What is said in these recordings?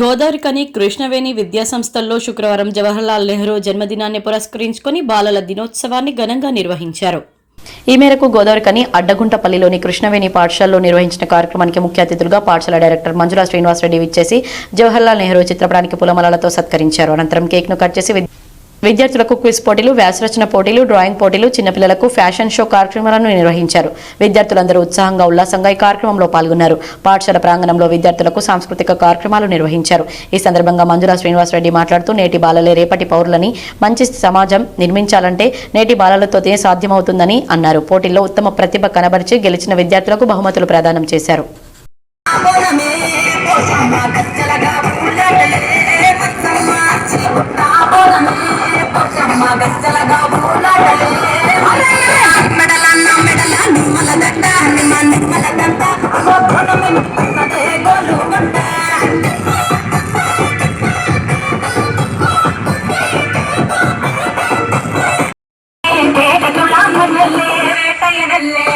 గోదావరికని కృష్ణవేణి విద్యా సంస్థల్లో శుక్రవారం జవహర్లాల్ నెహ్రూ జన్మదినాన్ని పురస్కరించుకొని బాలల దినోత్సవాన్ని ఘనంగా నిర్వహించారు. ఈ మేరకు గోదావరికని అడ్డగుంటపల్లిలోని కృష్ణవేణి పాఠశాలలో నిర్వహించిన కార్యక్రమానికి ముఖ్య అతిథులుగా పాఠశాల డైరెక్టర్ మంజులా శ్రీనివాసరెడ్డి విచ్చేసి జవహర్లాల్ నెహ్రూ చిత్రపటానికి పూలమాలలతో సత్కరించారు. అనంతరం కేక్ను కట్ చేసి విద్యార్థులకు క్విజ్ పోటీలు వ్యాసరచన పోటీలు డ్రాయింగ్ పోటీలు చిన్నపిల్లలకు ఫ్యాషన్ షో కార్యక్రమాలను నిర్వహించారు. విద్యార్థులందరూ ఉత్సాహంగా ఉల్లాసంగా ఈ కార్యక్రమంలో పాల్గొన్నారు. పాఠశాల ప్రాంగణంలో విద్యార్థులకు సాంస్కృతిక కార్యక్రమాలు నిర్వహించారు. ఈ సందర్భంగా మంజులా శ్రీనివాసరెడ్డి మాట్లాడుతూ నేటి బాలలే రేపటి పౌరులని మంచి సమాజం నిర్మించాలంటే నేటి బాలలతోనే సాధ్యమవుతుందని అన్నారు. పోటీల్లో ఉత్తమ ప్రతిభ కనబరిచి గెలిచిన విద్యార్థులకు బహుమతులు ప్రదానం చేశారు. పోషమ్మ గచ్చలగా పూలటలే మెడలన్న మెడల నిమ్మ గోలు గంట వేటయనల్లే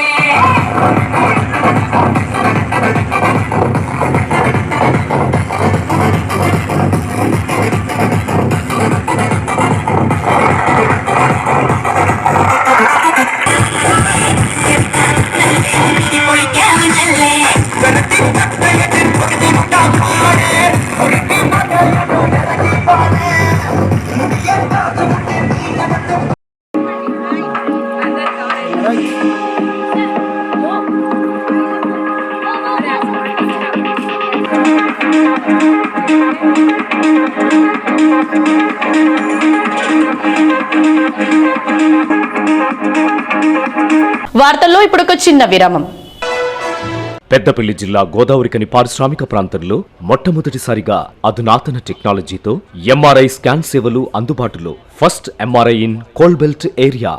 వార్తల్లో ఇప్పుడు ఒక చిన్న విరామం. పెద్దపల్లి జిల్లా గోదావరికని పారిశ్రామిక ప్రాంతంలో మొట్టమొదటిసారిగా అధునాతన టెక్నాలజీతో ఎంఆర్ఐ స్కాన్ సేవలు అందుబాటులో. First MRI in coal belt area.